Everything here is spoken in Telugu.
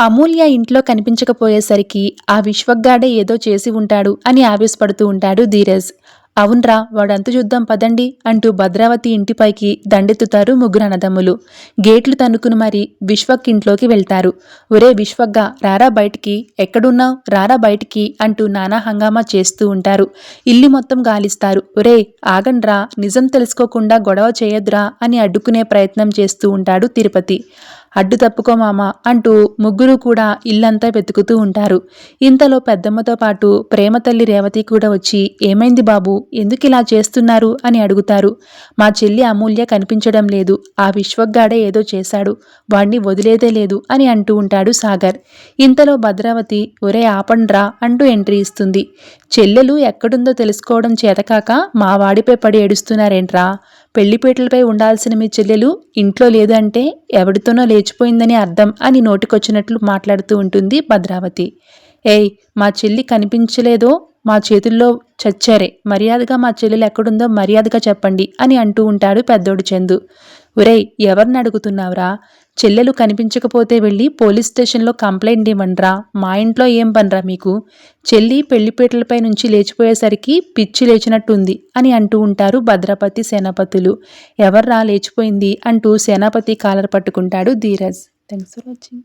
అమూల్య ఇంట్లో కనిపించకపోయేసరికి ఆ విశ్వగ్గాడే ఏదో చేసి ఉంటాడు అని ఆవేశపడుతూ ఉంటాడు ధీరజ్. అవునరా వాడంత చూద్దాం పదండి అంటూ భద్రావతి ఇంటిపైకి దండెత్తుతారు ముగ్గురు అన్నదమ్ములు. గేట్లు తన్నుకుని మరి విశ్వక్ ఇంట్లోకి వెళ్తారు. ఒరే విశ్వగ్గా రారా బయటికి? ఎక్కడున్నావు? రారా బయటికి? అంటూ నానా హంగామా చేస్తూ ఉంటారు. ఇల్లు మొత్తం గాలిస్తారు. ఒరే ఆగండ్రా నిజం తెలుసుకోకుండా గొడవ చేయొద్దురా అని అడ్డుకునే ప్రయత్నం చేస్తూ ఉంటాడు తిరుపతి. అడ్డు తప్పుకో మామ అంటూ ముగ్గురు కూడా ఇల్లంతా వెతుకుతూ ఉంటారు. ఇంతలో పెద్దమ్మతో పాటు ప్రేమ తల్లి రేవతి కూడా వచ్చి ఏమైంది బాబు? ఎందుకు ఇలా చేస్తున్నారు? అని అడుగుతారు. మా చెల్లి అమూల్య కనిపించడం లేదు. ఆ విశ్వగాడే ఏదో చేశాడు. వాణ్ణి వదిలేదే లేదు అని అంటూ ఉంటాడు సాగర్. ఇంతలో భద్రావతి ఒరే ఆపండ్రా అంటూ ఎంట్రీ ఇస్తుంది. చెల్లెలు ఎక్కడుందో తెలుసుకోవడం చేతకాక మా వాడిపై పడి ఏడుస్తున్నారేంట్రా? పెళ్ళిపేటలపై ఉండాల్సిన మీ చెల్లెలు ఇంట్లో లేదు అంటే ఎవడితోనో లేచిపోయిందని అర్థం అని నోటికొచ్చినట్లు మాట్లాడుతూ ఉంటుంది భద్రావతి. ఏయ్ మా చెల్లి కనిపించలేదో మా చేతుల్లో చచ్చారే మర్యాదగా మా చెల్లెలు ఎక్కడుందో మర్యాదగా చెప్పండి అని అంటూ ఉంటాడు పెద్దోడు చందు. ఒరేయ్ ఎవరిని అడుగుతున్నావురా? చెల్లెలు కనిపించకపోతే వెళ్ళి పోలీస్ స్టేషన్లో కంప్లైంట్ ఇవ్వండ్రా. మా ఇంట్లో ఏం పనిరా మీకు? చెల్లి పెళ్ళిపీటలపై నుంచి లేచిపోయేసరికి పిచ్చి లేచినట్టుంది అని అంటూ ఉంటారు భద్రపతి సేనాపతులు. ఎవర్రా లేచిపోయింది అంటూ సేనాపతి కాలర్ పట్టుకుంటాడు ధీరజ్. Thanks for watching